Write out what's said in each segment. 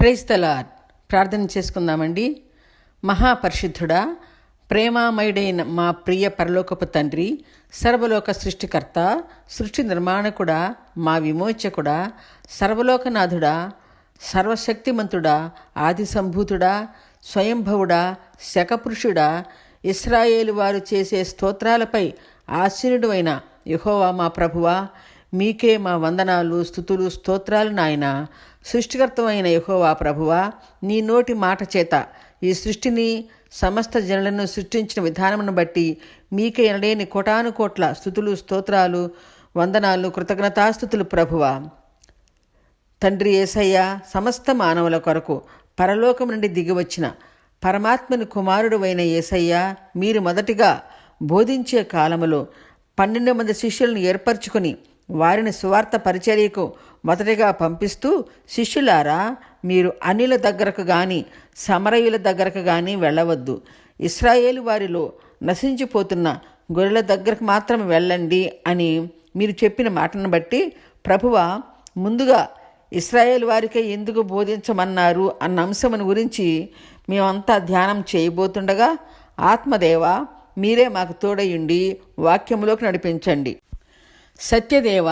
ప్రైస్తలార్ ప్రార్థన చేసుకుందామండి. మహాపరిశుద్ధుడా ప్రేమామయుడైన మా ప్రియ పరలోకపు తండ్రి సర్వలోక సృష్టికర్త సృష్టి నిర్మాణకుడా మా విమోచకుడా సర్వలోకనాథుడా సర్వశక్తిమంతుడా ఆది సంభూతుడా స్వయంభవుడా శకపురుషుడా ఇస్రాయేలు వారు చేసే స్తోత్రాలపై ఆశీనుడు అయిన యహోవా మా ప్రభువా మీకే మా వందనాలు స్థుతులు స్తోత్రాలు నాయన. సృష్టికర్తమైన యహోవా ప్రభువా నీ నోటి మాట చేత ఈ సృష్టిని సమస్త జనులను సృష్టించిన విధానమును బట్టి మీకే ఎనలేని కోటాను కోట్ల స్థుతులు స్తోత్రాలు వందనాలు కృతజ్ఞతాస్థుతులు ప్రభువా. తండ్రి ఏసయ్య సమస్త మానవుల కొరకు పరలోకం నుండి దిగివచ్చిన పరమాత్మని కుమారుడు అయిన ఏసయ్య మీరు మొదటిగా బోధించే కాలములో పన్నెండు మంది శిష్యులను ఏర్పరచుకొని వారిని సువార్త పరిచర్యకు మొదటిగా పంపిస్తూ శిష్యులారా మీరు అనిల దగ్గరకు కానీ సమరయుల దగ్గరకు కానీ వెళ్ళవద్దు. ఇస్రాయేలు వారిలో నశించిపోతున్న గొర్రెల దగ్గరకు మాత్రం వెళ్ళండి అని మీరు చెప్పిన మాటను బట్టి ప్రభువ ముందుగా ఇస్రాయేల్ వారికే ఎందుకు బోధించమన్నారు అన్న అంశమును గురించి మేమంతా ధ్యానం చేయబోతుండగా ఆత్మదేవ మీరే మాకు తోడయుండి వాక్యములోకి నడిపించండి. సత్యదేవ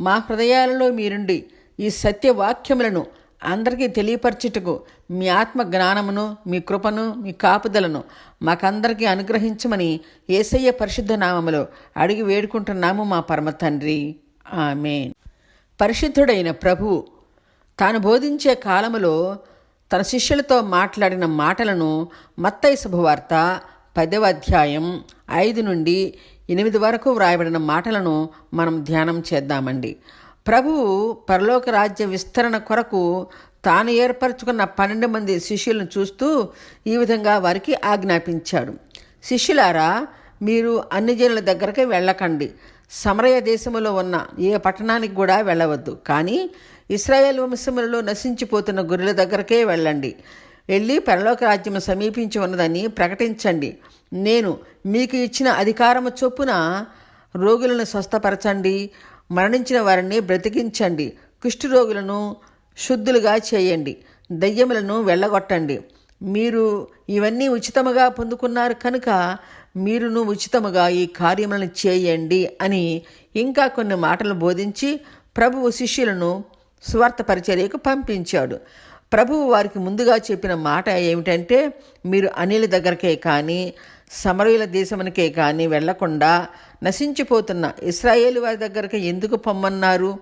మా హృదయాలలో మీరుండి ఈ సత్యవాక్యములను అందరికీ తెలియపరచుటకు మీ ఆత్మ జ్ఞానమును మీ కృపను మీ కాపుదలను మాకందరికీ అనుగ్రహించమని ఏసయ్య పరిశుద్ధ నామములో అడిగి వేడుకుంటున్నాము మా పరమ తండ్రి. ఆమెన్. పరిశుద్ధుడైన ప్రభువు తాను బోధించే కాలములో తన శిష్యులతో మాట్లాడిన మాటలను మత్తయి శుభవార్త పదవ అధ్యాయం ఐదు నుండి ఎనిమిది వరకు వ్రాయబడిన మాటలను మనం ధ్యానం చేద్దామండి. ప్రభువు పరలోక రాజ్య విస్తరణ కొరకు తాను ఏర్పరచుకున్న పన్నెండు మంది శిష్యులను చూస్తూ ఈ విధంగా వారికి ఆజ్ఞాపించాడు. శిష్యులారా మీరు అన్ని జనుల దగ్గరికి వెళ్ళకండి. సమరయ దేశములో ఉన్న ఏ పట్టణానికి కూడా వెళ్ళవద్దు. కానీ ఇస్రాయేల్ వంశములలో నశించిపోతున్న గొర్రెల దగ్గరకే వెళ్ళండి. వెళ్ళి పెరలోకరాజ్యము సమీపించి ఉన్నదని ప్రకటించండి. నేను మీకు ఇచ్చిన అధికారము చొప్పున రోగులను స్వస్థపరచండి. మరణించిన వారిని బ్రతికించండి. కుష్ఠరోగులను శుద్ధులుగా చేయండి. దయ్యములను వెళ్ళగొట్టండి. మీరు ఇవన్నీ ఉచితముగా పొందుకున్నారు కనుక మీరును ఉచితముగా ఈ కార్యములను చేయండి అని ఇంకా కొన్ని మాటలు బోధించి ప్రభువు శిష్యులను స్వార్థ పరిచర్యకు పంపించాడు. ప్రభువు వారికి ముందుగా చెప్పిన మాట ఏమిటంటే మీరు అనిల దగ్గరకే కానీ సమరయుల దేశమునికే కానీ వెళ్ళకుండా నశించిపోతున్న ఇస్రాయేల్ వారి దగ్గరకి ఎందుకు పొమ్మన్నారు?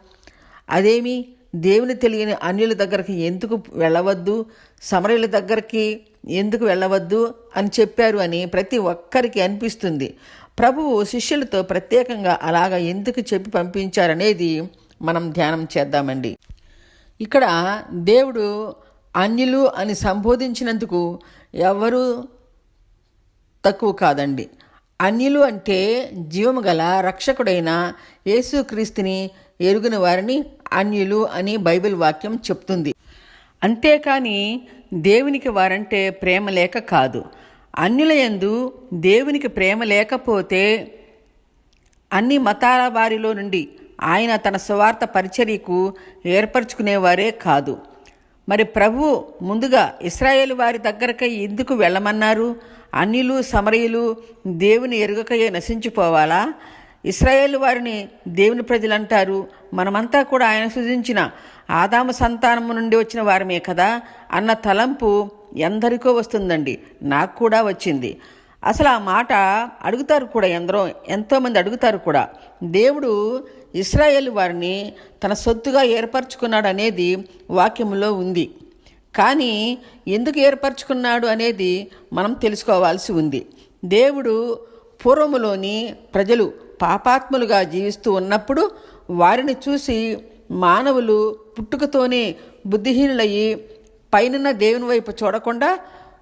అదేమి దేవుని తెలియని అన్యుల దగ్గరికి ఎందుకు వెళ్ళవద్దు? సమరయుల దగ్గరికి ఎందుకు వెళ్ళవద్దు అని చెప్పారు అని ప్రతి ఒక్కరికి అనిపిస్తుంది. ప్రభువు శిష్యులతో ప్రత్యేకంగా అలాగ ఎందుకు చెప్పి పంపించారనేది మనం ధ్యానం చేద్దామండి. ఇక్కడ దేవుడు అన్యులు అని సంబోధించినందుకు ఎవరు తక్కువ కాదండి. అన్యులు అంటే జీవము గల రక్షకుడైన యేసుక్రీస్తుని ఎరుగిన వారిని అన్యులు అని బైబిల్ వాక్యం చెప్తుంది. అంతేకాని దేవునికి వారంటే ప్రేమ లేక కాదు. అన్యుల యందు దేవునికి ప్రేమ లేకపోతే అన్ని మతాల వారిలో నుండి ఆయన తన స్వార్థ పరిచర్యకు ఏర్పరచుకునేవారే కాదు. మరి ప్రభు ముందుగా ఇస్రాయేల్ వారి దగ్గరకై ఎందుకు వెళ్ళమన్నారు? అన్యులు సమరయులు దేవుని ఎరుగకయే నశించిపోవాలా? ఇస్రాయేల్ వారిని దేవుని ప్రజలు అంటారు మనమంతా కూడా ఆయన సృజించిన ఆదామ సంతానము నుండి వచ్చిన వారమే కదా? అన్న తలంపు ఎందరికో వస్తుందండి. నాకు కూడా వచ్చింది. అసలు ఆ మాట అడుగుతారు కూడా ఎందరో ఎంతోమంది అడుగుతారు కూడా. దేవుడు ఇస్రాయేల్ వారిని తన సొత్తుగా ఏర్పరచుకున్నాడు అనేది వాక్యంలో ఉంది. కానీ ఎందుకు ఏర్పరచుకున్నాడు అనేది మనం తెలుసుకోవాల్సి ఉంది. దేవుడు పూర్వములోని ప్రజలు పాపాత్ములుగా జీవిస్తూ ఉన్నప్పుడు వారిని చూసి మానవులు పుట్టుకతోనే బుద్ధిహీనులయ్యి పైనున్న దేవుని వైపు చూడకుండా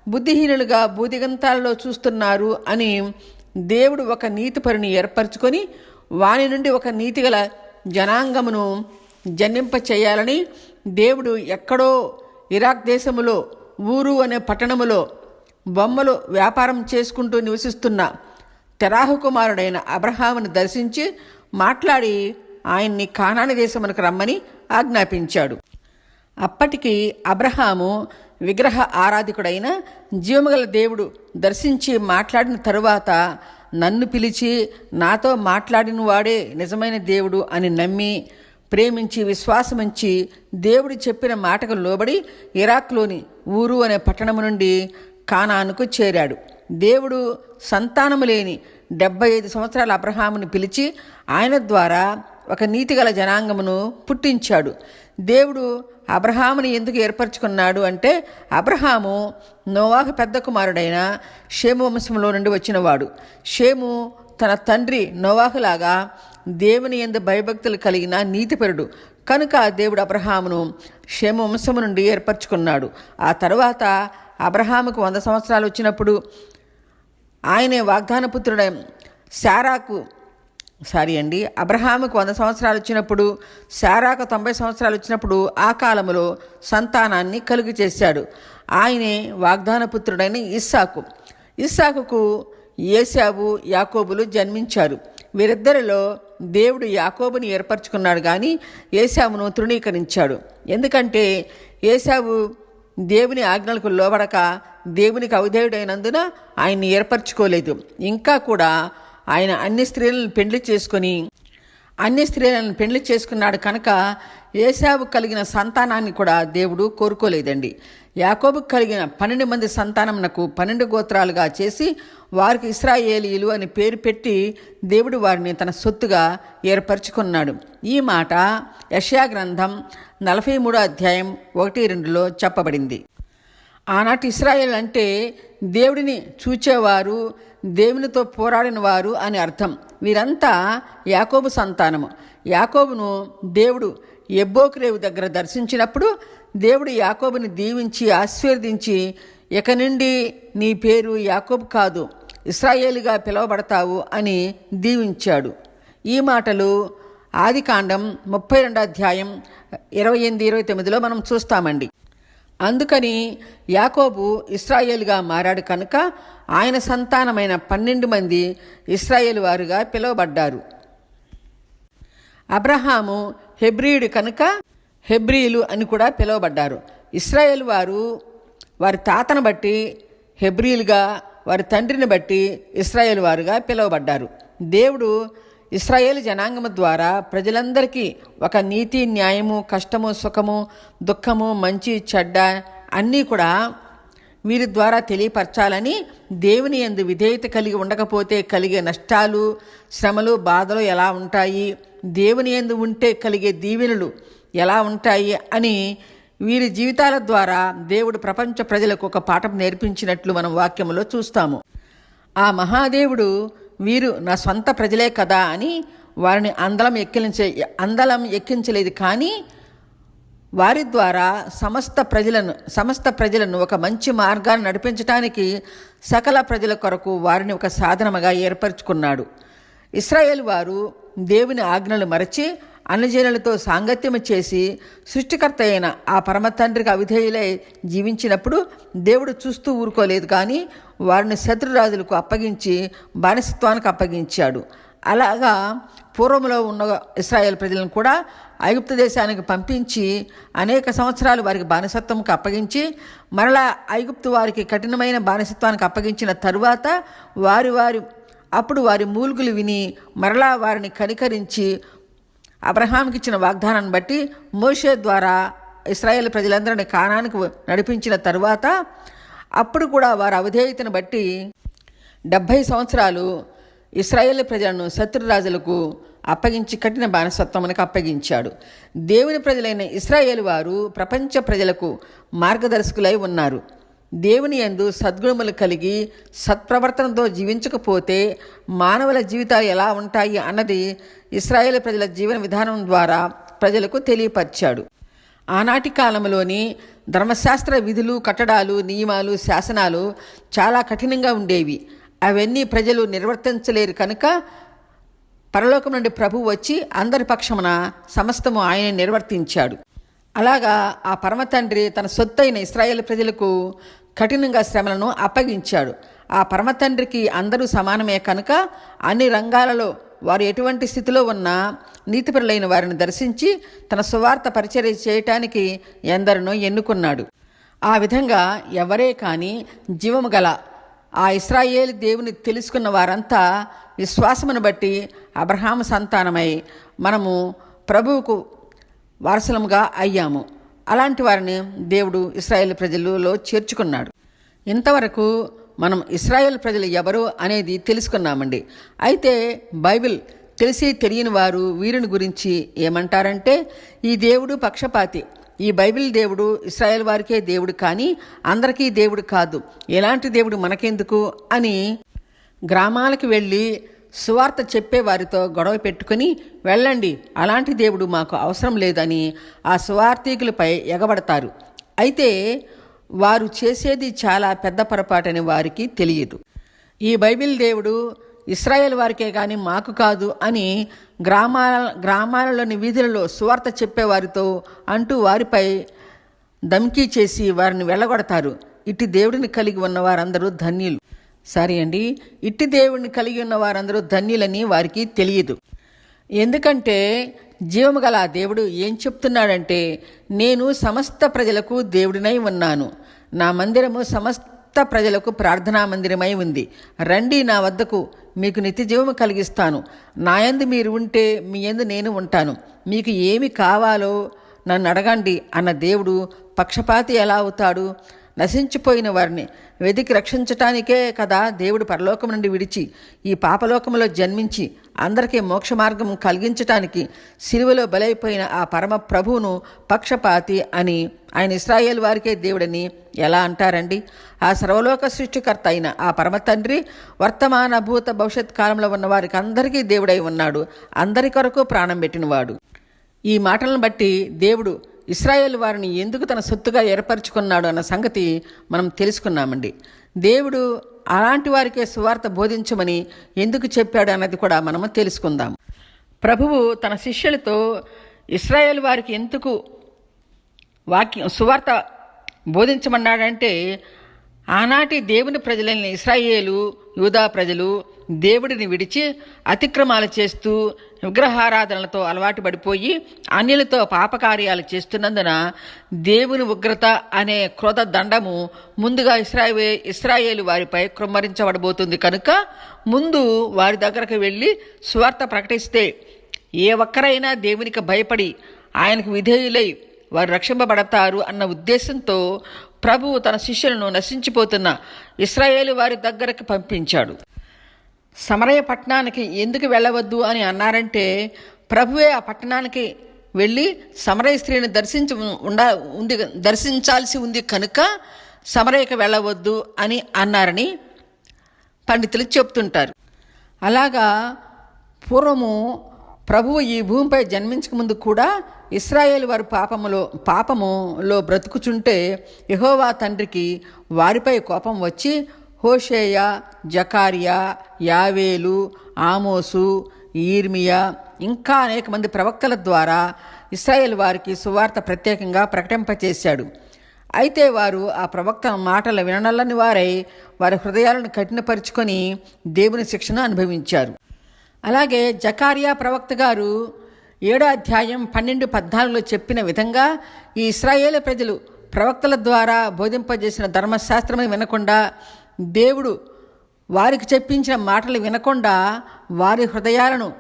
బుద్ధిహీనులుగా బూదిగంతాలలో చూస్తున్నారు అని దేవుడు ఒక నీతిపరిని ఏర్పరచుకొని వాని నుండి ఒక నీతిగల జనాంగమును జన్మింప చేయాలని దేవుడు ఎక్కడో ఇరాక్ దేశములో ఊరు అనే పట్టణములో బొమ్మలు వ్యాపారం చేసుకుంటూ నివసిస్తున్న తెరాహు కుమారుడైన అబ్రహామును దర్శించి మాట్లాడి ఆయన్ని కానాని దేశమునకు రమ్మని ఆజ్ఞాపించాడు. అప్పటికి అబ్రహాము విగ్రహ ఆరాధికుడైన జీవముగల దేవుడు దర్శించి మాట్లాడిన తరువాత నన్ను పిలిచి నాతో మాట్లాడిన వాడే నిజమైన దేవుడు అని నమ్మి ప్రేమించి విశ్వాసమించి దేవుడు చెప్పిన మాటకు లోబడి ఇరాక్లోని ఊరు అనే పట్టణము నుండి కానానుకు చేరాడు. దేవుడు సంతానము లేని డెబ్బై ఐదు సంవత్సరాల అబ్రహాముని పిలిచి ఆయన ద్వారా ఒక నీతిగల జనాంగమును పుట్టించాడు. దేవుడు అబ్రహాముని ఎందుకు ఏర్పరచుకున్నాడు అంటే అబ్రహాము నోవాహ పెద్ద కుమారుడైన షేము వంశంలో నుండి వచ్చినవాడు. షేము తన తండ్రి నోవాహులాగా దేవుని ఎందు భయభక్తులు కలిగిన నీతిపరుడు. కనుక దేవుడు అబ్రహామును షేము వంశము నుండి ఏర్పరచుకున్నాడు. ఆ తర్వాత అబ్రహాముకు వంద సంవత్సరాలు వచ్చినప్పుడు ఆయనే వాగ్దాన పుత్రుడ శారాకు సారీ అండి. అబ్రహాముకు వంద సంవత్సరాలు వచ్చినప్పుడు శారాకు తొంభై సంవత్సరాలు వచ్చినప్పుడు ఆ కాలంలో సంతానాన్ని కలుగు చేశాడు. ఆయనే వాగ్దాన పుత్రుడైన ఇస్సాకు. ఇస్సాకుకు ఏశావు యాకోబులు జన్మించారు. వీరిద్దరిలో దేవుడు యాకోబుని ఏర్పరచుకున్నాడు కానీ ఏశావును తృణీకరించాడు. ఎందుకంటే ఏశావు దేవుని ఆజ్ఞలకు లోబడక దేవునికి అవధేయుడైనందున ఆయన్ని ఏర్పరచుకోలేదు. ఇంకా కూడా ఆయన అన్ని స్త్రీలను పెండ్లి చేసుకొని అన్ని స్త్రీలను పెండ్లి చేసుకున్నాడు కనుక ఏసాబు కలిగిన సంతానాన్ని కూడా దేవుడు కోరుకోలేదండి. యాకోబుకు కలిగిన పన్నెండు మంది సంతానంనకు పన్నెండు గోత్రాలుగా చేసి వారికి ఇస్రాయేలీలు అని పేరు పెట్టి దేవుడు వారిని తన సొత్తుగా ఏర్పరచుకున్నాడు. ఈ మాట యషయా గ్రంథం నలభై మూడో అధ్యాయం ఒకటి రెండులో చెప్పబడింది. ఆనాటి ఇస్రాయేల్ అంటే దేవుడిని చూచేవారు దేవునితో పోరాడిన వారు అని అర్థం. వీరంతా యాకోబు సంతానము. యాకోబును దేవుడు ఎబ్బోక్రేవు దగ్గర దర్శించినప్పుడు దేవుడు యాకోబుని దీవించి ఆశీర్వదించి ఇక నుండి నీ పేరు యాకోబు కాదు ఇస్రాయేలుగా పిలువబడతావు అని దీవించాడు. ఈ మాటలు ఆదికాండం ముప్పై రెండో అధ్యాయం ఇరవై ఎనిమిది ఇరవై తొమ్మిదిలో మనం చూస్తామండి. అందుకని యాకోబు ఇస్రాయేలుగా మారాడు కనుక ఆయన సంతానమైన పన్నెండు మంది ఇస్రాయేల్ వారుగా పిలువబడ్డారు. అబ్రహాము హెబ్రియుడు కనుక హెబ్రియులు అని కూడా పిలువబడ్డారు. ఇస్రాయేల్ వారు వారి తాతను బట్టి హెబ్రియులుగా వారి తండ్రిని బట్టి ఇస్రాయేల్ వారుగా పిలువబడ్డారు. దేవుడు ఇస్రాయేల్ జనాంగము ద్వారా ప్రజలందరికీ ఒక నీతి న్యాయము కష్టము సుఖము దుఃఖము మంచి చెడ్డ అన్నీ కూడా వీరి ద్వారా తెలియపరచాలని దేవుని ఎందు విధేయత కలిగి ఉండకపోతే కలిగే నష్టాలు శ్రమలు బాధలు ఎలా ఉంటాయి? దేవుని ఎందు ఉంటే కలిగే దీవెనలు ఎలా ఉంటాయి? అని వీరి జీవితాల ద్వారా దేవుడు ప్రపంచ ప్రజలకు ఒక పాఠం నేర్పించినట్లు మనం వాక్యంలో చూస్తాము. ఆ మహాదేవుడు వీరు నా సొంత ప్రజలే కదా అని వారిని అందలం ఎక్కించే అందలం ఎక్కించలేదు. కానీ వారి ద్వారా సమస్త ప్రజలను సమస్త ప్రజలను ఒక మంచి మార్గాన్ని నడిపించడానికి సకల ప్రజల కొరకు వారిని ఒక సాధనముగా ఏర్పరచుకున్నాడు. ఇస్రాయేల్ వారు దేవుని ఆజ్ఞలు మరచి అన్నజనులతో సాంగత్యము చేసి సృష్టికర్త అయిన ఆ పరమతండ్రికి అవిధేయులై జీవించినప్పుడు దేవుడు చూస్తూ ఊరుకోలేదు కానీ వారిని శత్రురాజులకు అప్పగించి బానిసత్వానికి అప్పగించాడు. అలాగా పూర్వంలో ఉన్న ఇస్రాయేల్ ప్రజలను కూడా ఐగుప్తు దేశానికి పంపించి అనేక సంవత్సరాలు వారికి బానిసత్వంకి అప్పగించి మరలా ఐగుప్తు వారికి కఠినమైన బానిసత్వానికి అప్పగించిన తరువాత వారి వారి అప్పుడు వారి మూలుగులు విని మరలా వారిని కనికరించి అబ్రహాంకి ఇచ్చిన వాగ్దానాన్ని బట్టి మోషే ద్వారా ఇస్రాయేల్ ప్రజలందరినీ కానానికి నడిపించిన తరువాత అప్పుడు కూడా వారి అవిధేయతను బట్టి డెబ్భై సంవత్సరాలు ఇస్రాయేల్ ప్రజలను శత్రురాజులకు అప్పగించి కఠిన బానిసత్వమునకు అప్పగించాడు. దేవుని ప్రజలైన ఇస్రాయేల్ వారు ప్రపంచ ప్రజలకు మార్గదర్శకులై ఉన్నారు. దేవుని యందు సద్గుణములు కలిగి సత్ప్రవర్తనతో జీవించకపోతే మానవుల జీవితాలు ఎలా ఉంటాయి అన్నది ఇస్రాయేల్ ప్రజల జీవన విధానం ద్వారా ప్రజలకు తెలియపరిచాడు. ఆనాటి కాలంలోని ధర్మశాస్త్ర విధులు కట్టడాలు నియమాలు శాసనాలు చాలా కఠినంగా ఉండేవి. అవన్నీ ప్రజలు నిర్వర్తించలేరు కనుక పరలోకం నుండి ప్రభు వచ్చి అందరి పక్షమున సమస్తము ఆయన నిర్వర్తించాడు. అలాగా ఆ పరమతండ్రి తన సొత్తైన ఇస్రాయేల్ ప్రజలకు కఠినంగా శ్రమలను అప్పగించాడు. ఆ పరమతండ్రికి అందరూ సమానమే కనుక అన్ని రంగాలలో వారు ఎటువంటి స్థితిలో ఉన్నా నీతిపరులైన వారిని దర్శించి తన సువార్త పరిచర్య చేయటానికి ఎందరినో ఎన్నుకున్నాడు. ఆ విధంగా ఎవరే కానీ జీవము గల ఆ ఇస్రాయేల్ దేవుని తెలుసుకున్న వారంతా విశ్వాసమును బట్టి అబ్రహాము సంతానమై మనము ప్రభువుకు వారసులముగా అయ్యాము. అలాంటి వారిని దేవుడు ఇస్రాయేల్ ప్రజలలో చేర్చుకున్నాడు. ఇంతవరకు మనం ఇస్రాయేల్ ప్రజలు ఎవరు అనేది తెలుసుకున్నామండి. అయితే బైబిల్ తెలిసి తెలియని వారు వీరిని గురించి ఏమంటారంటే ఈ దేవుడు పక్షపాతి. ఈ బైబిల్ దేవుడు ఇస్రాయేల్ వారికే దేవుడు కానీ అందరికీ దేవుడు కాదు. ఎలాంటి దేవుడు మనకెందుకు అని గ్రామాలకు వెళ్ళి సువార్త చెప్పే వారితో గొడవ పెట్టుకుని వెళ్ళండి అలాంటి దేవుడు మాకు అవసరం లేదని ఆ సువార్థికులపై ఎగబడతారు. అయితే వారు చేసేది చాలా పెద్ద పొరపాటని వారికి తెలియదు. ఈ బైబిల్ దేవుడు ఇస్రాయేల్ వారికే కానీ మాకు కాదు అని గ్రామాల గ్రామాలలోని వీధులలో సువార్త చెప్పేవారితో అంటూ వారిపై దమ్కీ చేసి వారిని వెళ్ళగొడతారు. ఇటు దేవుడిని కలిగి ఉన్న వారందరూ ధన్యులు. సరే అండి. ఇట్టి దేవుడిని కలిగి ఉన్న వారందరూ ధన్యులని వారికి తెలియదు. ఎందుకంటే జీవము గల దేవుడు ఏం చెప్తున్నాడంటే నేను సమస్త ప్రజలకు దేవుడినై ఉన్నాను. నా మందిరము సమస్త ప్రజలకు ప్రార్థనా మందిరమై ఉంది. రండి నా వద్దకు మీకు నిత్య జీవము కలిగిస్తాను. నా యందు మీరు ఉంటే మీ యందు నేను ఉంటాను. మీకు ఏమి కావాలో నన్ను అడగండి అన్న దేవుడు పక్షపాతి ఎలా అవుతాడు? నశించిపోయిన వారిని వెతికి రక్షించటానికే కదా దేవుడు పరలోకం నుండి విడిచి ఈ పాపలోకంలో జన్మించి అందరికీ మోక్ష మార్గం కలిగించటానికి సిలువలో బలైపోయిన ఆ పరమ ప్రభువును పక్షపాతి అని ఆయన ఇస్రాయేల్ వారికే దేవుడని ఎలా అంటారండి? ఆ సర్వలోక సృష్టికర్త అయిన ఆ పరమ తండ్రి వర్తమాన భూత భవిష్యత్ కాలంలో ఉన్న వారికి అందరికీ దేవుడై ఉన్నాడు. అందరి కొరకు ప్రాణం పెట్టినవాడు. ఈ మాటలను బట్టి దేవుడు ఇస్రాయేల్ వారిని ఎందుకు తన సొత్తుగా ఏర్పరచుకున్నాడు అన్న సంగతి మనం తెలుసుకున్నామండి. దేవుడు అలాంటి వారికే సువార్త బోధించమని ఎందుకు చెప్పాడు అన్నది కూడా మనము తెలుసుకుందాం. ప్రభువు తన శిష్యులతో ఇస్రాయేల్ వారికి ఎందుకు వాక్యం సువార్త బోధించమన్నాడంటే ఆనాటి దేవుని ప్రజలైన ఇస్రాయేలు యూదా ప్రజలు దేవుడిని విడిచి అతిక్రమాలు చేస్తూ విగ్రహారాధనలతో అలవాటు పడిపోయి అన్యులతో పాపకార్యాలు చేస్తున్నందున దేవుని ఉగ్రత అనే క్రోధ దండము ముందుగా ఇస్రాయే ఇస్రాయేలు వారిపై కృమ్మరించబడబోతుంది కనుక ముందు వారి దగ్గరకు వెళ్ళి స్వార్థ ప్రకటిస్తే ఏ ఒక్కరైనా దేవునికి భయపడి ఆయనకు విధేయులై వారు రక్షింపబడతారు అన్న ఉద్దేశంతో ప్రభువు తన శిష్యులను నశించిపోతున్న ఇస్రాయేలు వారి దగ్గరకు పంపించాడు. సమరయ పట్టణానికి ఎందుకు వెళ్ళవద్దు అని అన్నారంటే ప్రభువే ఆ పట్టణానికి వెళ్ళి సమరయ స్త్రీని దర్శించి ఉండ ఉంది దర్శించాల్సి ఉంది కనుక సమరయకు వెళ్ళవద్దు అని అన్నారని పండితులు చెప్తుంటారు. అలాగా పూర్వము ప్రభువు ఈ భూమిపై జన్మించక ముందు కూడా ఇస్రాయేల్ వారి పాపములో పాపములో బ్రతుకుచుంటే యహోవా తండ్రికి వారిపై కోపం వచ్చి హోషేయ జకారియా యావేలు ఆమోసు ఈర్మియా ఇంకా అనేక మంది ప్రవక్తల ద్వారా ఇస్రాయేల్ వారికి సువార్త ప్రత్యేకంగా ప్రకటింపచేశాడు. అయితే వారు ఆ ప్రవక్త మాటల విననల్లని వారై వారి హృదయాలను కఠినపరుచుకొని దేవుని శిక్షను అనుభవించారు. అలాగే జకారియా ప్రవక్త గారు ఏడో అధ్యాయం పన్నెండు పద్నాలుగులో చెప్పిన విధంగా ఈ ఇస్రాయేల్ ప్రజలు ప్రవక్తల ద్వారా బోధింపజేసిన ధర్మశాస్త్రమే వినకుండా దేవుడు వారికి చెప్పించిన మాటలు వినకుండా వారి హృదయాలను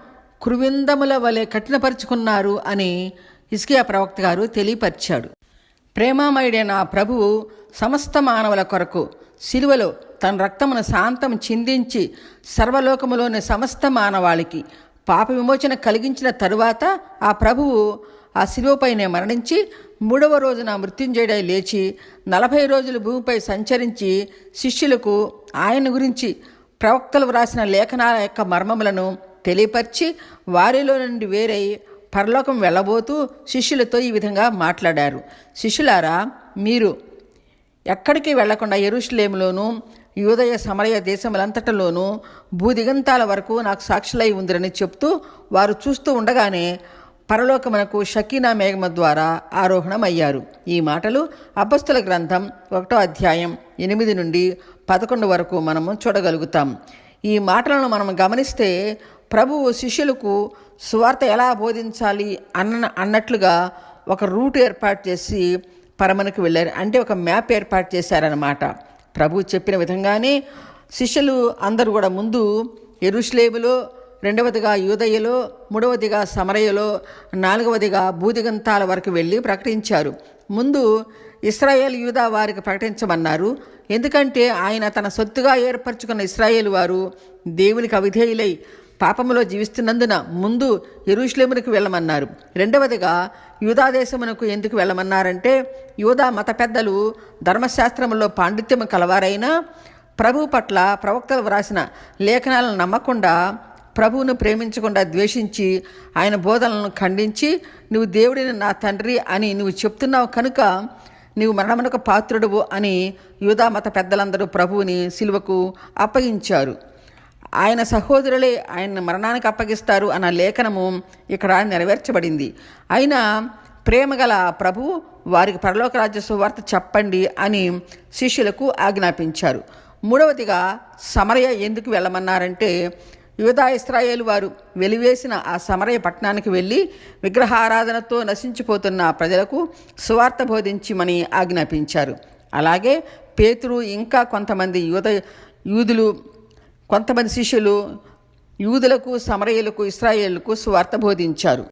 కురువిందముల వలె కఠినపరుచుకున్నారు అని ఇస్కియా ప్రవక్త గారు తెలియపరిచాడు. ప్రేమామయుడైన ఆ ప్రభువు సమస్త మానవుల కొరకు సిలువలో తన రక్తమును శాంతం చిందించి సర్వలోకములోని సమస్త మానవాళికి పాప విమోచన కలిగించిన తరువాత ఆ ప్రభువు ఆ శిలువపైనే మరణించి మూడవ రోజున మృత్యుంజయుడై లేచి నలభై రోజులు భూమిపై సంచరించి శిష్యులకు ఆయన గురించి ప్రవక్తలు వ్రాసిన లేఖనాల యొక్క మర్మములను తెలియపరిచి వారిలో నుండి వేరై పరలోకం వెళ్ళబోతూ శిష్యులతో ఈ విధంగా మాట్లాడారు. శిష్యులారా మీరు ఎక్కడికి వెళ్ళకుండా ఎరుషులేములోనూ యూదయ సమరయ దేశములంతటలోనూ భూదిగంతాల వరకు నాకు సాక్షులై ఉందిరని చెప్తూ వారు చూస్తూ ఉండగానే పరలోకమునకు షకీనా మేఘమ ద్వారా ఆరోహణం అయ్యారు ఈ మాటలు అపస్తుల గ్రంథం ఒకటో అధ్యాయం ఎనిమిది నుండి పదకొండు వరకు మనము చూడగలుగుతాం. ఈ మాటలను మనం గమనిస్తే ప్రభువు శిష్యులకు సువార్త ఎలా బోధించాలి అన్న అన్నట్లుగా ఒక రూట్ ఏర్పాటు చేసి పరమనకు వెళ్ళారు. అంటే ఒక మ్యాప్ ఏర్పాటు చేశారనమాట ప్రభు చెప్పిన విధంగానే శిష్యులు అందరూ కూడా ముందు ఎరుశ్లేబులో రెండవదిగా యూదయ్యలో మూడవదిగా సమరయ్యలో నాలుగవదిగా బూదిగంతాల వరకు వెళ్ళి ప్రకటించారు. ముందు ఇస్రాయేల్ యూదా వారికి ప్రకటించమన్నారు. ఎందుకంటే ఆయన తన సొత్తుగా ఏర్పరచుకున్న ఇస్రాయేల్ వారు దేవునికి అవిధేయులై పాపములో జీవిస్తున్నందున ముందు ఎరుషులేమునికి వెళ్ళమన్నారు. రెండవదిగా యూదా దేశమునకు ఎందుకు వెళ్ళమన్నారంటే యూదా మత పెద్దలు ధర్మశాస్త్రంలో పాండిత్యము కలవారైనా ప్రభు పట్ల ప్రవక్తలు వ్రాసిన లేఖనాలను నమ్మకుండా ప్రభువును ప్రేమించకుండా ద్వేషించి ఆయన బోధనలను ఖండించి నువ్వు దేవుడిని నా తండ్రి అని నువ్వు చెప్తున్నావు కనుక నీవు మరణమునకు పాత్రుడువు అని యూదా మత పెద్దలందరూ ప్రభువుని సిలువకు అప్పగించారు. ఆయన సహోదరులే ఆయన మరణానికి అప్పగిస్తారు అన్న లేఖనము ఇక్కడ నెరవేర్చబడింది. అయినా ప్రేమగల ప్రభు వారికి పరలోక రాజ్య సువార్త చెప్పండి అని శిష్యులకు ఆజ్ఞాపించారు. మూడవదిగా సమరయ ఎందుకు వెళ్ళమన్నారంటే యూదా ఇస్రాయేలు వారు వెలివేసిన ఆ సమరయ పట్టణానికి వెళ్ళి విగ్రహారాధనతో నశించిపోతున్న ప్రజలకు సువార్త బోధించమని ఆజ్ఞాపించారు. అలాగే పేతురు ఇంకా కొంతమంది యూద యూదులు కొంతమంది శిష్యులు యూదులకు సమరయులకు ఇస్రాయేళ్ళకు సువార్త బోధించారు.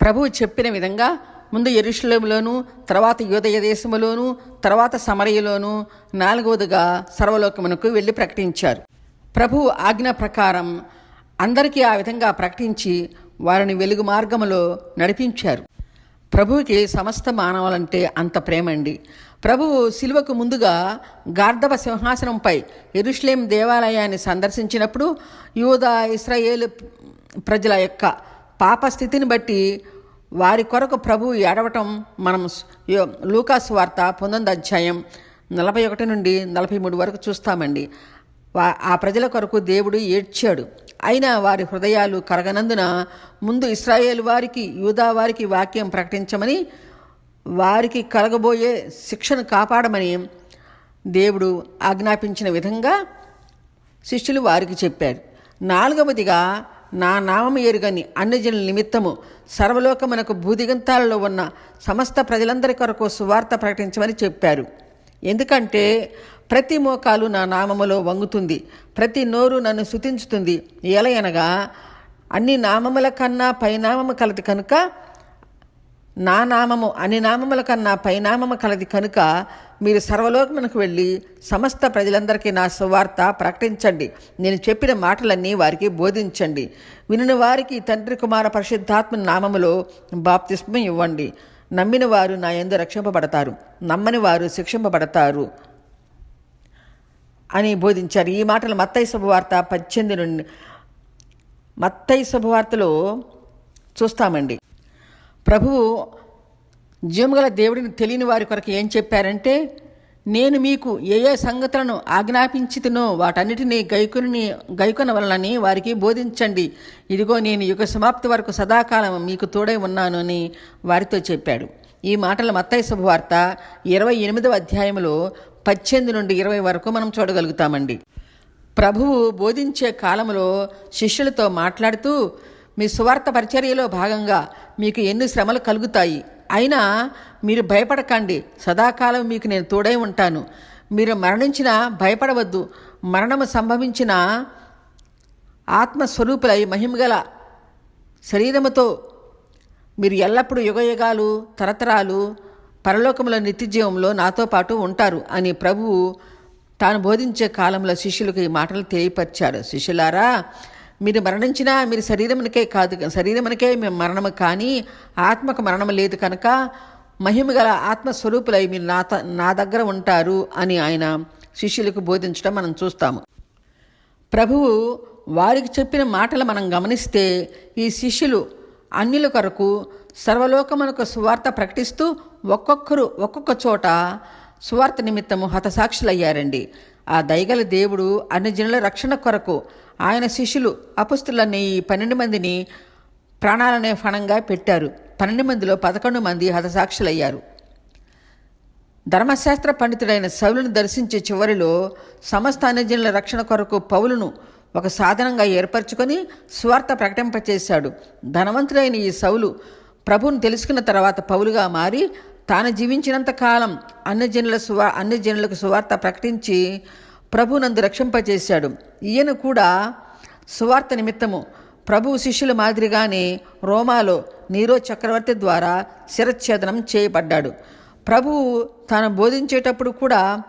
ప్రభువు చెప్పిన విధంగా ముందు ఎరుషులంలోను తర్వాత యూదయ దేశములోను తర్వాత సమరయలోను నాలుగవదిగా సర్వలోకమునకు వెళ్ళి ప్రకటించారు. ప్రభు ఆజ్ఞ ప్రకారం అందరికీ ఆ విధంగా ప్రకటించి వారిని వెలుగు మార్గంలో నడిపించారు. ప్రభువుకి సమస్త మానవులంటే అంత ప్రేమండి. ప్రభువు శిలువకు ముందుగా గార్ధవ సింహాసనంపై ఎరుష్లేం దేవాలయాన్ని సందర్శించినప్పుడు యూదా ఇస్రాయేల్ ప్రజల యొక్క పాప స్థితిని బట్టి వారి కొరకు ప్రభువు ఏడవటం మనం లూకాస్ లూకాసు వార్త పంతొమ్మిది అధ్యాయం నలభై ఒకటి నుండి నలభై మూడు వరకు చూస్తామండి. ఆ ప్రజల కొరకు దేవుడు ఏడ్చాడు. అయినా వారి హృదయాలు కరగనందున ముందు ఇస్రాయేల్ వారికి యూదా వారికి వాక్యం ప్రకటించమని వారికి కలగబోయే శిక్షను కాపాడమని దేవుడు ఆజ్ఞాపించిన విధంగా శిష్యులు వారికి చెప్పారు. నాలుగవదిగా నా నామము ఎరుగని అన్నజనుల నిమిత్తము సర్వలోకమునకు భూదిగంతాలలో ఉన్న సమస్త ప్రజలందరి కొరకు సువార్త ప్రకటించమని చెప్పారు. ఎందుకంటే ప్రతి మోకాలు నా నామములో వంగుతుంది ప్రతి నోరు నన్ను శుతించుతుంది. ఎలయనగా అన్ని నామముల కన్నా పైనామము కలది కనుక నా నామము అన్ని నామముల కన్నా పైనామము కలది కనుక మీరు సర్వలోకమునకు వెళ్ళి సమస్త ప్రజలందరికీ నా సువార్త ప్రకటించండి. నేను చెప్పిన మాటలన్నీ వారికి బోధించండి. వినిన వారికి తండ్రి కుమార పరిశుద్ధాత్మ నామములో బాప్తిస్మం ఇవ్వండి. నమ్మిన వారు నా ఎందు రక్షింపబడతారు. నమ్మని వారు శిక్షింపబడతారు అని బోధించారు. ఈ మాటలు మత్తయి శుభవార్త పద్దెనిమిది నుండి మత్తయి శుభవార్తలో చూస్తామండి. ప్రభువు జీవగల దేవుడిని తెలియని వారి కొరకు ఏం చెప్పారంటే నేను మీకు ఏ ఏ సంగతులను ఆజ్ఞాపించితునో వాటన్నిటినీ గైకుని గైకొన వలనని వారికి బోధించండి. ఇదిగో నేను యుగ సమాప్తి వరకు సదాకాలం మీకు తోడై ఉన్నాను అని వారితో చెప్పాడు. ఈ మాటల మత్తయ్య శుభవార్త ఇరవై ఎనిమిదవ అధ్యాయంలో పద్దెనిమిది నుండి ఇరవై వరకు మనం చూడగలుగుతామండి. ప్రభువు బోధించే కాలంలో శిష్యులతో మాట్లాడుతూ మీ సువార్త పరిచర్యలో భాగంగా మీకు ఎన్ని శ్రమలు కలుగుతాయి? అయినా మీరు భయపడకండి. సదాకాలం మీకు నేను తోడై ఉంటాను. మీరు మరణించినా భయపడవద్దు. మరణము సంభవించిన ఆత్మస్వరూపులై మహిమగల శరీరముతో మీరు ఎల్లప్పుడూ యుగయుగాలు తరతరాలు పరలోకముల నిత్యజీవంలో నాతో పాటు ఉంటారు అని ప్రభువు తాను బోధించే కాలంలో శిష్యులకు ఈ మాటలు తెలియపరిచారు. శిష్యులారా మీరు మరణించినా మీరు శరీరమునికే కాదు శరీరమునికే మేము మరణము కానీ ఆత్మకు మరణము లేదు కనుక మహిమ గల ఆత్మస్వరూపులై మీరు నా త- నా దగ్గర ఉంటారు అని ఆయన శిష్యులకు బోధించడం మనం చూస్తాము. ప్రభువు వారికి చెప్పిన మాటలు మనం గమనిస్తే ఈ శిష్యులు అన్యుల కొరకు సర్వలోకమునకు సువార్త ప్రకటిస్తూ ఒక్కొక్కరు ఒక్కొక్క చోట సువార్త నిమిత్తము హతసాక్షులయ్యారండి. ఆ దయగల దేవుడు అన్ని జనుల రక్షణ కొరకు ఆయన శిష్యులు అపుస్తులనే ఈ పన్నెండు మందిని ప్రాణాలనే ఫణంగా పెట్టారు. పన్నెండు మందిలో పదకొండు మంది హతసాక్షులయ్యారు. ధర్మశాస్త్ర పండితుడైన సౌలును దర్శించే చివరిలో సమస్త అన్యజనుల రక్షణ కొరకు పౌలును ఒక సాధనంగా ఏర్పరచుకొని స్వార్థ ప్రకటింపచేశాడు. ధనవంతుడైన ఈ సౌలు ప్రభువును తెలుసుకున్న తర్వాత పౌలుగా మారి తాను జీవించినంత కాలం అన్ని జనుల సువా అన్ని జనులకు సువార్త ప్రకటించి ప్రభునందు రక్షింపచేశాడు ఈయన కూడా సువార్త నిమిత్తము ప్రభు శిష్యుల మాదిరిగానే రోమాలో నీరో చక్రవర్తి ద్వారా శిరచ్ఛేదనం చేయబడ్డాడు. ప్రభువు తాను బోధించేటప్పుడు కూడా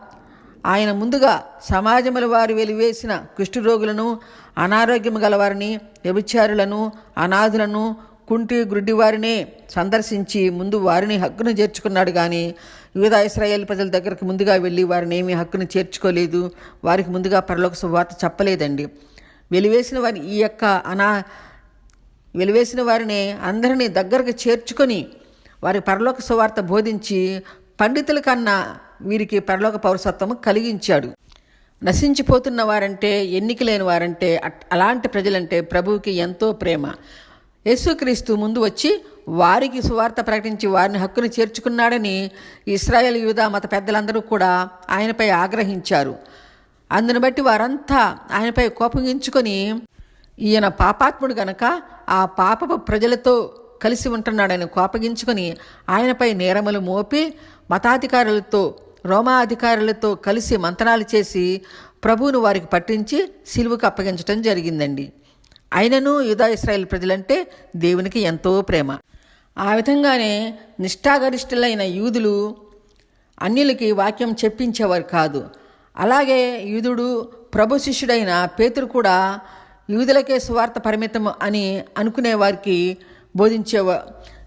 ఆయన ముందుగా సమాజముల వారు వెలివేసిన కుష్ఠరోగులను అనారోగ్యం గలవారిని వ్యభిచారులను అనాథులను కుంటి గ్రుడ్డివారినే సందర్శించి ముందు వారిని హక్కును చేర్చుకున్నాడు కానీ వివిధ ఇస్రాయేల్ ప్రజల దగ్గరికి ముందుగా వెళ్ళి వారిని ఏమీ హక్కును చేర్చుకోలేదు. వారికి ముందుగా పరలోక సువార్త చెప్పలేదండి. వెలివేసిన వారి ఈ యొక్క అనా వెలివేసిన వారిని అందరినీ దగ్గరకు చేర్చుకొని వారి పరలోక సువార్త బోధించి పండితుల కన్నా వీరికి పరలోక పౌరసత్వము కలిగించాడు. నశించిపోతున్న వారంటే ఎన్నిక లేని వారంటే అట్- అలాంటి ప్రజలంటే ప్రభువుకి ఎంతో ప్రేమ. యేసుక్రీస్తు ముందు వచ్చి వారికి సువార్త ప్రకటించి వారిని హక్కును చేర్చుకున్నాడని ఇస్రాయేల్ యూదా మత పెద్దలందరూ కూడా ఆయనపై ఆగ్రహించారు. అందును బట్టి వారంతా ఆయనపై కోపగించుకొని ఈయన పాపాత్ముడు గనక ఆ పాపపు ప్రజలతో కలిసి ఉంటున్నాడని కోపగించుకొని ఆయనపై నేరములు మోపి మతాధికారులతో రోమా అధికారులతో కలిసి మంతనాలు చేసి ప్రభువును వారికి పట్టించి సిలువుకు అప్పగించడం జరిగిందండి. ఆయనను యూదా ఇస్రాయేల్ ప్రజలంటే దేవునికి ఎంతో ప్రేమ. ఆ విధంగానే నిష్ఠాగరిష్ఠులైన యూదులు అన్యులకి వాక్యం చెప్పించేవారు కాదు. అలాగే యూదుడు ప్రభు శిష్యుడైన పేతురు కూడా యూదులకే స్వార్థ పరిమితం అని అనుకునే వారికి బోధించేవా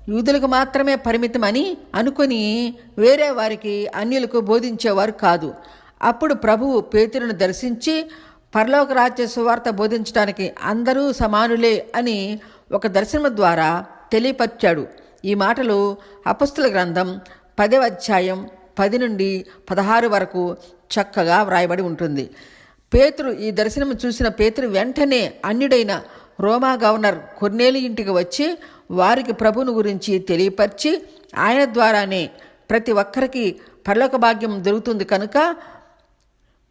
యూదులకు మాత్రమే పరిమితం అని అనుకుని వేరే వారికి అన్యులకు బోధించేవారు కాదు. అప్పుడు ప్రభువు పేతురును దర్శించి పరలోక రాజ్య సువార్త బోధించడానికి అందరూ సమానులే అని ఒక దర్శనం ద్వారా తెలియపరిచాడు. ఈ మాటలు అపస్తుల గ్రంథం పదవ అధ్యాయం పది నుండి పదహారు వరకు చక్కగా వ్రాయబడి ఉంటుంది. పేతురు ఈ దర్శనం చూసిన పేతురు వెంటనే అన్యుడైన రోమా గవర్నర్ కొర్నేలి ఇంటికి వచ్చి వారికి ప్రభుని గురించి తెలియపరిచి ఆయన ద్వారానే ప్రతి ఒక్కరికి పరలోక భాగ్యం దొరుకుతుంది కనుక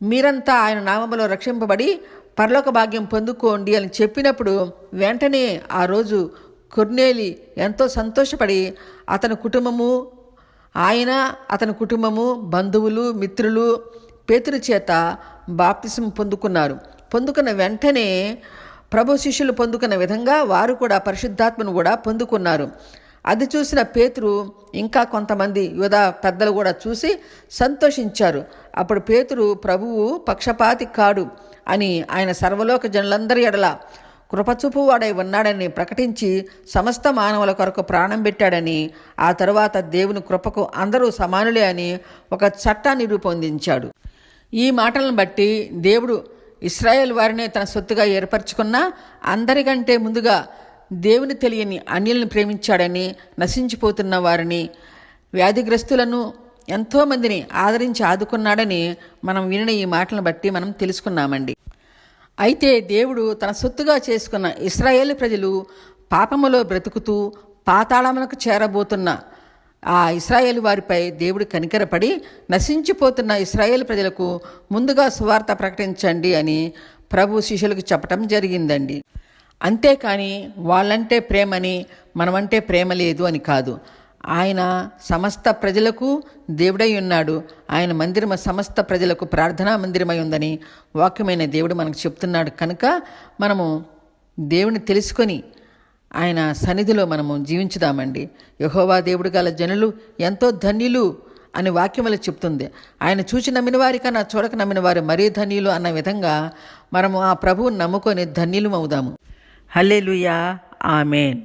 మీరంతా ఆయన నామములో రక్షింపబడి పరలోక భాగ్యం పొందుకోండి అని చెప్పినప్పుడు వెంటనే ఆ రోజు కొర్నేలి ఎంతో సంతోషపడి అతని కుటుంబము ఆయన అతని కుటుంబము బంధువులు మిత్రులు పేతుని చేత బాప్తిసం పొందుకున్నారు. పొందుకున్న వెంటనే ప్రభు శిష్యులు పొందుకున్న విధంగా వారు కూడా పరిశుద్ధాత్మను కూడా పొందుకున్నారు. అది చూసిన పేతురు ఇంకా కొంతమంది యుధ పెద్దలు కూడా చూసి సంతోషించారు. అప్పుడు పేతురు ప్రభువు పక్షపాతి కాడు అని ఆయన సర్వలోక జనులందరి ఎడల కృపచూపు వాడై ఉన్నాడని ప్రకటించి సమస్త మానవుల కొరకు ప్రాణం పెట్టాడని ఆ తరువాత దేవుని కృపకు అందరూ సమానులే అని ఒక చట్టాన్ని రూపొందించాడు. ఈ మాటలను బట్టి దేవుడు ఇస్రాయేల్ వారినే తన సొత్తుగా ఏర్పరచుకున్న అందరికంటే ముందుగా దేవుని తెలియని అన్యులను ప్రేమించాడని నశించిపోతున్న వారిని వ్యాధిగ్రస్తులను ఎంతోమందిని ఆదరించి ఆదుకున్నాడని మనం వినిన ఈ మాటలను బట్టి మనం తెలుసుకున్నామండి. అయితే దేవుడు తన సొత్తుగా చేసుకున్న ఇస్రాయేల్ ప్రజలు పాపములో బ్రతుకుతూ పాతాళమునకు చేరబోతున్న ఆ ఇస్రాయేల్ వారిపై దేవుడు కనికరపడి నశించిపోతున్న ఇస్రాయేల్ ప్రజలకు ముందుగా సువార్త ప్రకటించండి అని ప్రభు శిష్యులకు చెప్పటం జరిగిందండి. అంతేకాని వాళ్ళంటే ప్రేమని మనమంటే ప్రేమ లేదు అని కాదు. ఆయన సమస్త ప్రజలకు దేవుడై ఉన్నాడు. ఆయన మందిరం సమస్త ప్రజలకు ప్రార్థనా మందిరమై ఉందని వాక్యమైన దేవుడు మనకు చెప్తున్నాడు కనుక మనము దేవుని తెలుసుకొని ఆయన సన్నిధిలో మనము జీవించుదామండి. యహోవా దేవుడు గల జనులు ఎంతో ధన్యులు అని వాక్యములు చెప్తుంది. ఆయన చూచి నమ్మిన వారికన్నా చూడక నమ్మిన వారు మరీ ధన్యులు అన్న విధంగా మనము ఆ ప్రభువుని నమ్ముకొని ధన్యులు అవుదాము. హల్లెలూయా. ఆమెన్.